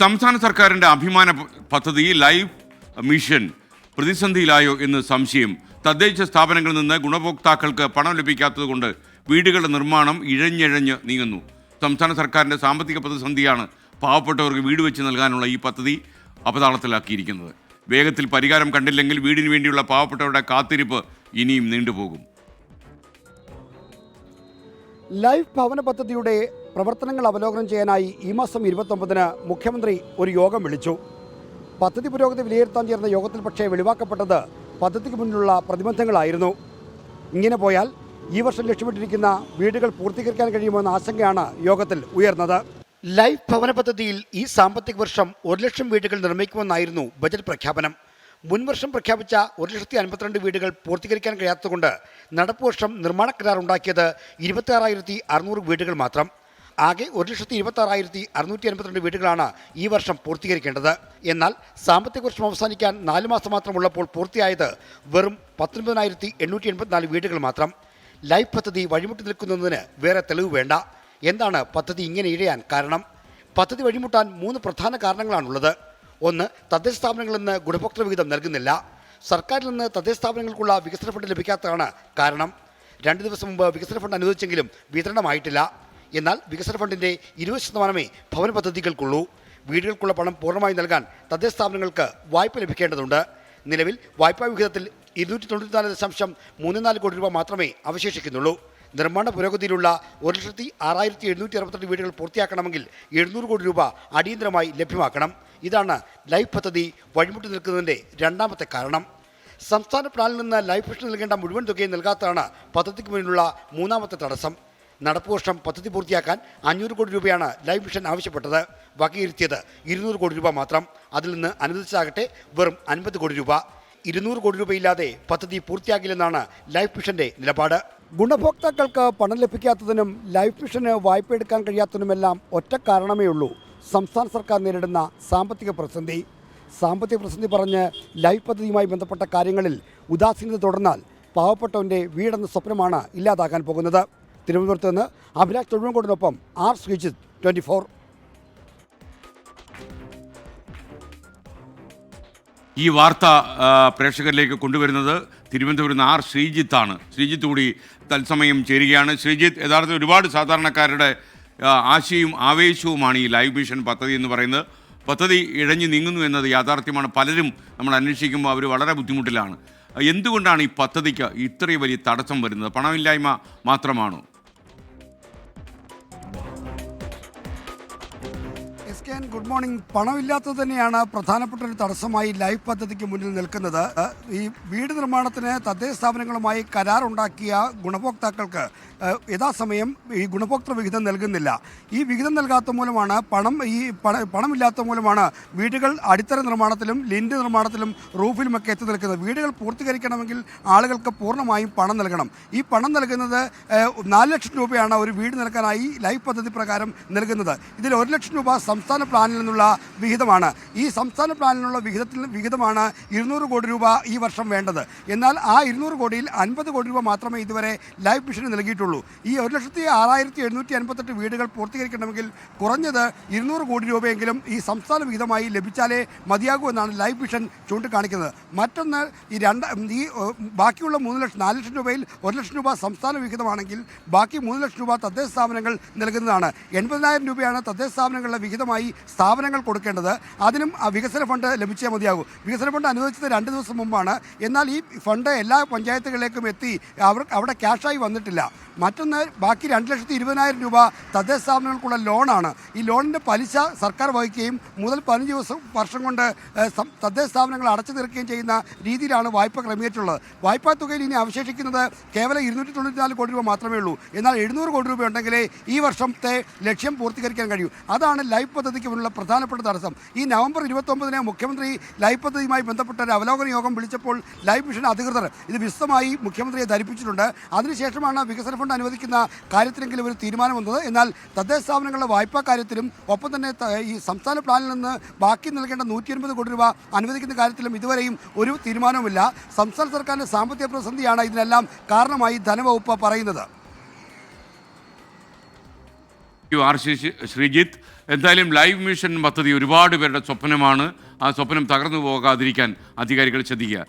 സംസ്ഥാന സർക്കാരിന്റെ അഭിമാന പദ്ധതി ലൈഫ് മിഷൻ പ്രതിസന്ധിയിലായോ എന്ന് സംശയം. തദ്ദേശ സ്ഥാപനങ്ങളിൽ നിന്ന് ഗുണഭോക്താക്കൾക്ക് പണം ലഭിക്കാത്തതുകൊണ്ട് വീടുകളുടെ നിർമ്മാണം ഇഴഞ്ഞിഴഞ്ഞ് നീങ്ങുന്നു. സംസ്ഥാന സർക്കാരിന്റെ സാമ്പത്തിക പ്രതിസന്ധിയാണ് പാവപ്പെട്ടവർക്ക് വീട് വെച്ച് നൽകാനുള്ള ഈ പദ്ധതി അപതാളത്തിലാക്കിയിരിക്കുന്നത്. വേഗത്തിൽ പരിഹാരം കണ്ടില്ലെങ്കിൽ വീടിന് വേണ്ടിയുള്ള പാവപ്പെട്ടവരുടെ കാത്തിരിപ്പ് ഇനിയും നീണ്ടുപോകും. ലൈഫ് ഭവന പദ്ധതിയുടെ പ്രവർത്തനങ്ങൾ അവലോകനം ചെയ്യാനായി ഈ മാസം ഇരുപത്തൊമ്പതിന് മുഖ്യമന്ത്രി ഒരു യോഗം വിളിച്ചു. പദ്ധതി പുരോഗതി വിലയിരുത്താൻ ചേർന്ന യോഗത്തിൽ പക്ഷേ വെളിവാക്കപ്പെട്ടത് പദ്ധതിക്ക് മുന്നിലുള്ള പ്രതിബന്ധങ്ങളായിരുന്നു. ഇങ്ങനെ പോയാൽ ഈ വർഷം ലക്ഷ്യമിട്ടിരിക്കുന്ന വീടുകൾ പൂർത്തീകരിക്കാൻ കഴിയുമെന്ന ആശങ്കയാണ് യോഗത്തിൽ ഉയർന്നത്. ലൈഫ് ഭവന പദ്ധതിയിൽ ഈ സാമ്പത്തിക വർഷം ഒരു ലക്ഷം വീടുകൾ നിർമ്മിക്കുമെന്നായിരുന്നു ബജറ്റ് പ്രഖ്യാപനം. മുൻവർഷം പ്രഖ്യാപിച്ച ഒരു ലക്ഷത്തി അൻപത്തിരണ്ട് വീടുകൾ പൂർത്തീകരിക്കാൻ കഴിയാത്തതുകൊണ്ട് നടപ്പ് വർഷം നിർമ്മാണ കരാർ ഉണ്ടാക്കിയത് ഇരുപത്തി ആറായിരത്തി അറുന്നൂറ് വീടുകൾ മാത്രം. ആകെ ഒരു ലക്ഷത്തി ഇരുപത്തി ആറായിരത്തി അറുന്നൂറ്റി അൻപത്തിരണ്ട് വീടുകളാണ് ഈ വർഷം പൂർത്തീകരിക്കേണ്ടത്. എന്നാൽ സാമ്പത്തിക വർഷം അവസാനിക്കാൻ നാല് മാസം മാത്രമുള്ളപ്പോൾ പൂർത്തിയായത് വെറും പത്തൊൻപതിനായിരത്തി എണ്ണൂറ്റി എൺപത്തിനാല് വീടുകൾ മാത്രം. ലൈഫ് പദ്ധതി വഴിമുട്ടി നിൽക്കുന്നതിന് വേറെ തെളിവ് വേണ്ട. എന്താണ് പദ്ധതി ഇങ്ങനെ ഇഴയാൻ കാരണം? പദ്ധതി വഴിമുട്ടാൻ മൂന്ന് പ്രധാന കാരണങ്ങളാണുള്ളത്. ഒന്ന് തദ്ദേശ സ്ഥാപനങ്ങളിൽ നിന്ന് ഗുണഭോക്തൃ വിഹിതം നൽകുന്നില്ല. സർക്കാരിൽ നിന്ന് തദ്ദേശ സ്ഥാപനങ്ങൾക്കുള്ള വികസന ഫണ്ട് ലഭിക്കാത്തതാണ് കാരണം. രണ്ട് ദിവസം മുമ്പ് വികസന ഫണ്ട് അനുവദിച്ചെങ്കിലും വിതരണമായിട്ടില്ല. എന്നാൽ വികസന ഫണ്ടിന്റെ ഇരുപത് ശതമാനമേ ഭവന പദ്ധതികൾക്കുള്ളൂ. വീടുകൾക്കുള്ള പണം പൂർണമായി നൽകാൻ തദ്ദേശ സ്ഥാപനങ്ങൾക്ക് വായ്പ ലഭിക്കേണ്ടതുണ്ട്. നിലവിൽ വായ്പാ വിഹിതത്തിൽ ഇരുന്നൂറ്റി തൊണ്ണൂറ്റിനാല് ദശാംശം മൂന്ന് നാല് കോടി രൂപ മാത്രമേ അവശേഷിക്കുന്നുള്ളൂ. നിർമ്മാണ പുരോഗതിയിലുള്ള ഒരു ലക്ഷത്തി ആറായിരത്തി എഴുന്നൂറ്റി അറുപത്തെട്ട് വീടുകൾ പൂർത്തിയാക്കണമെങ്കിൽ എഴുന്നൂറ് കോടി രൂപ അടിയന്തരമായി ലഭ്യമാക്കണം. ഇതാണ് ലൈഫ് പദ്ധതി വഴിമുട്ടി നിൽക്കുന്നതിന്റെ രണ്ടാമത്തെ കാരണം. സംസ്ഥാന പ്ലാനിൽ നിന്ന് ലൈഫ് മിഷൻ നൽകേണ്ട മുഴുവൻ തുകയും നൽകാത്തതാണ് പദ്ധതിക്ക് മുന്നിലുള്ള മൂന്നാമത്തെ തടസ്സം. നടപ്പ് വർഷം പദ്ധതി പൂർത്തിയാക്കാൻ അഞ്ഞൂറ് കോടി രൂപയാണ് ലൈഫ് മിഷൻ ആവശ്യപ്പെട്ടത്. വകയിരുത്തിയത് ഇരുന്നൂറ് കോടി രൂപ മാത്രം. അതിൽ നിന്ന് അനുവദിച്ചാകട്ടെ വെറും അൻപത് കോടി രൂപ. ഇരുന്നൂറ് കോടി രൂപയില്ലാതെ പദ്ധതി പൂർത്തിയാക്കില്ലെന്നാണ് ലൈഫ് മിഷന്റെ നിലപാട്. ഗുണഭോക്താക്കൾക്ക് പണം ലഭിക്കാത്തതിനും ലൈഫ് മിഷന് വായ്പ എടുക്കാൻ കഴിയാത്തതിനുമെല്ലാം ഒറ്റ കാരണമേ ഉള്ളൂ. സംസ്ഥാന സർക്കാർ നേരിടുന്ന സാമ്പത്തിക പ്രതിസന്ധി. സാമ്പത്തിക പ്രതിസന്ധി പറഞ്ഞ് ലൈഫ് പദ്ധതിയുമായി ബന്ധപ്പെട്ട കാര്യങ്ങളിൽ ഉദാസീനത തുടർന്നാൽ പാവപ്പെട്ടവന്റെ വീടെന്ന സ്വപ്നമാണ് ഇല്ലാതാക്കാൻ പോകുന്നത്. തിരുവനന്തപുരത്ത് നിന്ന് അഭിലാഷ് തൊഴുവൻകോടിനൊപ്പം ആർ ശ്രീജിത്ത് ട്വന്റി ഫോർ. ഈ വാർത്ത പ്രേക്ഷകരിലേക്ക് കൊണ്ടുവരുന്നത് തിരുവനന്തപുരം ആർ ശ്രീജിത്താണ്. ശ്രീജിത്ത് കൂടി തത്സമയം ചേരുകയാണ്. ശ്രീജിത്ത് യഥാർത്ഥത്തിൽ ഒരുപാട് സാധാരണക്കാരുടെ ആശയും ആവേശവുമാണ് ഈ ലൈവ് മിഷൻ പദ്ധതി എന്ന് പറയുന്നത്. പദ്ധതി ഇഴഞ്ഞു നീങ്ങുന്നു എന്നത് യാഥാർത്ഥ്യമാണ്. പലരും നമ്മൾ അന്വേഷിക്കുമ്പോൾ അവർ വളരെ ബുദ്ധിമുട്ടിലാണ്. എന്തുകൊണ്ടാണ് ഈ പദ്ധതിക്ക് ഇത്രയും വലിയ തടസ്സം വരുന്നത്? പണമില്ലായ്മ മാത്രമാണോ? S K N good morning പണമില്ലാത്തത് തന്നെയാണ് പ്രധാനപ്പെട്ട ഒരു തടസ്സമായി ലൈഫ് പദ്ധതിക്ക് മുന്നിൽ നിൽക്കുന്നത്. ഈ വീട് നിർമ്മാണത്തിന് തദ്ദേശ സ്ഥാപനങ്ങളുമായി കരാറുണ്ടാക്കിയ ഗുണഭോക്താക്കൾക്ക് യഥാസമയം ഈ ഗുണഭോക്തൃ വിഹിതം നൽകുന്നില്ല. ഈ വിഹിതം നൽകാത്ത മൂലമാണ് പണം ഈ പണ- പണമില്ലാത്ത മൂലമാണ് വീടുകൾ അടിത്തറ നിർമ്മാണത്തിലും ലിൻഡ് നിർമ്മാണത്തിലും റൂഫിലുമൊക്കെ എത്തി നിൽക്കുന്നത്. വീടുകൾ പൂർത്തീകരിക്കണമെങ്കിൽ ആളുകൾക്ക് പൂർണമായും പണം നൽകണം. ഈ പണം നൽകുന്നത് നാല് ലക്ഷം രൂപയാണ് ഒരു വീട് നൽകാനായി ലൈഫ് പദ്ധതി പ്രകാരം നൽകുന്നത്. ഇതിൽ ഒരു ലക്ഷം രൂപ സംസ്ഥാന പ്ലാനിൽ നിന്നുള്ള വിഹിതമാണ്. ഈ സംസ്ഥാന പ്ലാനിലുള്ള വിഹിതത്തിൽ വിഹിതമാണ് ഇരുന്നൂറ് കോടി രൂപ ഈ വർഷം വേണ്ടത്. എന്നാൽ ആ ഇരുന്നൂറ് കോടിയിൽ അൻപത് കോടി രൂപ മാത്രമേ ഇതുവരെ ലൈഫ് മിഷന് നൽകിയിട്ടുള്ളൂ. ഈ ഒരു ലക്ഷത്തി ആറായിരത്തി എഴുന്നൂറ്റി അൻപത്തെട്ട് വീടുകൾ പൂർത്തീകരിക്കണമെങ്കിൽ കുറഞ്ഞത് ഇരുന്നൂറ് കോടി രൂപയെങ്കിലും ഈ സംസ്ഥാന വിഹിതമായി ലഭിച്ചാലേ മതിയാകൂ എന്നാണ് ലൈഫ് മിഷൻ ചൂണ്ടിക്കാണിക്കുന്നത്. മറ്റൊന്ന് ഈ രണ്ട് ഈ ബാക്കിയുള്ള മൂന്ന് ലക്ഷം നാല് ലക്ഷം രൂപയിൽ ഒരു ലക്ഷം രൂപ സംസ്ഥാന വിഹിതമാണെങ്കിൽ ബാക്കി മൂന്ന് ലക്ഷം രൂപ തദ്ദേശ സ്ഥാപനങ്ങൾ നൽകുന്നതാണ്. എൺപതിനായിരം രൂപയാണ് തദ്ദേശ സ്ഥാപനങ്ങളുടെ വിഹിതമായി സ്ഥാപനങ്ങൾ കൊടുക്കേണ്ടത്. അതിനും വികസന ഫണ്ട് ലഭിച്ചേ മതിയാകും. വികസന ഫണ്ട് അനുവദിച്ചത് രണ്ട് ദിവസം മുമ്പാണ്. എന്നാൽ ഈ ഫണ്ട് എല്ലാ പഞ്ചായത്തുകളിലേക്കും എത്തി അവർ അവിടെ ക്യാഷായി വന്നിട്ടില്ല. മറ്റൊന്ന് ബാക്കി രണ്ട് ലക്ഷത്തി ഇരുപതിനായിരം രൂപ തദ്ദേശ സ്ഥാപനങ്ങൾക്കുള്ള ലോണാണ്. ഈ ലോണിന്റെ പലിശ സർക്കാർ വഹിക്കുകയും മുതൽ പതിനഞ്ച് ദിവസം വർഷം കൊണ്ട് തദ്ദേശ സ്ഥാപനങ്ങൾ അടച്ചു തീർക്കുകയും ചെയ്യുന്ന രീതിയിലാണ് വായ്പ ക്രമീകരിച്ചിട്ടുള്ളത്. വായ്പാ തുകയിൽ ഇനി അവശേഷിക്കുന്നത് കേവലം ഇരുന്നൂറ്റി തൊണ്ണൂറ്റിനാല് കോടി രൂപ മാത്രമേ ഉള്ളൂ. എന്നാൽ എഴുന്നൂറ് കോടി രൂപ ഉണ്ടെങ്കിലേ ഈ വർഷത്തെ ലക്ഷ്യം പൂർത്തീകരിക്കാൻ കഴിയൂ. അതാണ് ലൈഫ് പദ്ധതിക്ക് മുന്നിലുള്ള പ്രധാനപ്പെട്ട തടസ്സം. ഈ നവംബർ ഇരുപത്തൊമ്പതിന് മുഖ്യമന്ത്രി ലൈഫ് പദ്ധതിയുമായി ബന്ധപ്പെട്ട ഒരു അവലോകന യോഗം വിളിച്ചപ്പോൾ ലൈഫ് മിഷൻ അധികൃതർ ഇത് വിശദമായി മുഖ്യമന്ത്രിയെ ധരിപ്പിച്ചിട്ടുണ്ട്. അതിനുശേഷമാണ് വികസന ഫണ്ട് അനുവദിക്കുന്ന കാര്യത്തിലെങ്കിലും ഒരു തീരുമാനം വന്നത്. എന്നാൽ തദ്ദേശ സ്ഥാപനങ്ങളുടെ വായ്പാ കാര്യത്തിലും ഒപ്പം തന്നെ ഈ സംസ്ഥാന പ്ലാനിൽ നിന്ന് ബാക്കി നൽകേണ്ട നൂറ്റി അൻപത് കോടി രൂപ അനുവദിക്കുന്ന കാര്യത്തിലും ഇതുവരെയും ഒരു തീരുമാനവുമില്ല. സംസ്ഥാന സർക്കാരിന്റെ സാമ്പത്തിക പ്രതിസന്ധിയാണ് ഇതിനെല്ലാം കാരണമായി ധനവകുപ്പ് പറയുന്നത്. U R Sree- Sreejith. എന്തായാലും ലൈവ് മിഷൻ പദ്ധതി ഒരുപാട് പേരുടെ സ്വപ്നമാണ്. ആ സ്വപ്നം തകർന്നു പോകാതിരിക്കാൻ അധികാരികൾ ശ്രദ്ധിക്കുക.